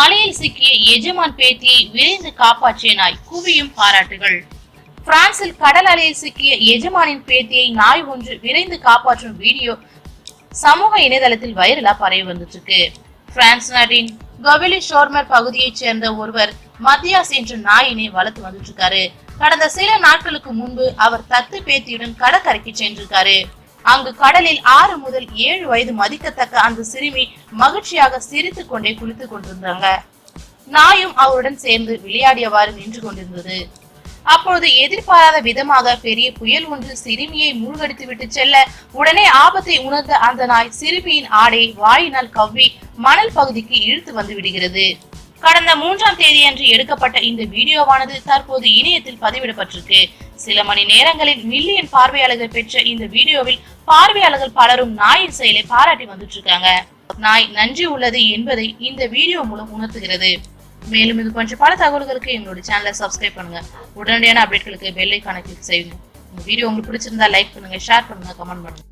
அலையில் சிக்கிய எஜமான் பேத்தியை விரைந்து காப்பாற்றிய நாய் குவியும் பாராட்டுகள். பிரான்சில் கடல் அலையில் சிக்கிய எஜமானின் பேத்தியை நாய் ஒன்று விரைந்து காப்பாற்றும் வீடியோ சமூக இணையதளத்தில் வைரலா பரவி வந்துட்டு இருக்கு பிரான்ஸ் நாட்டின் கவிலி ஷோர்மர் பகுதியைச் சேர்ந்த ஒருவர் மத்தியாஸ் என்ற நாயினை வளர்த்து வந்துட்டு இருக்காரு கடந்த சில நாட்களுக்கு முன்பு அவர் தத்து பேத்தியுடன் கடற்கரைக்கு சென்றிருக்காரு. அங்கு கடலில் ஆறு முதல் ஏழு வயது மதிக்கத்தக்க அந்த சிறுமி மகிழ்ச்சியாக சிரித்துக் கொண்டே குளித்துக் கொண்டிருந்தாங்க. நாயும் அவருடன் சேர்ந்து விளையாடியவாறு நின்று கொண்டிருந்தது. அப்பொழுது எதிர்பாராத விதமாக பெரிய புயல் ஒன்று சிறுமியை மூழ்கடித்து விட்டு செல்ல உடனே ஆபத்தை உணர்ந்த அந்த நாய் சிறுமியின் ஆடை வாயினால் கவ்வி மணல் பகுதிக்கு இழுத்து வந்து விடுகிறது. கடந்த மூன்றாம் தேதியன்று எடுக்கப்பட்ட இந்த வீடியோவானது தற்போது இணையத்தில் பதிவிடப்பட்டிருக்கு. சில மணி நேரங்களில் மில்லியன் பார்வையாளர்கள் பெற்ற இந்த வீடியோவில் பார்வையாளர்கள் பலரும் நாயின் செயலை பாராட்டி வந்துட்டு இருக்காங்க நாய் நன்றி உள்ளது என்பதை இந்த வீடியோ மூலம் உணர்த்துகிறது. மேலும் இது போன்ற பல தகவல்களுக்கு எங்களோட சேனலை சப்ஸ்கிரைப் பண்ணுங்க. உடனடியான அப்டேட்களுக்கு பெல் கிளிக் செய்யுங்க. இந்த வீடியோ உங்களுக்கு பிடிச்சிருந்தா லைக் பண்ணுங்க ஷேர் பண்ணுங்க கமெண்ட் பண்ணுங்க.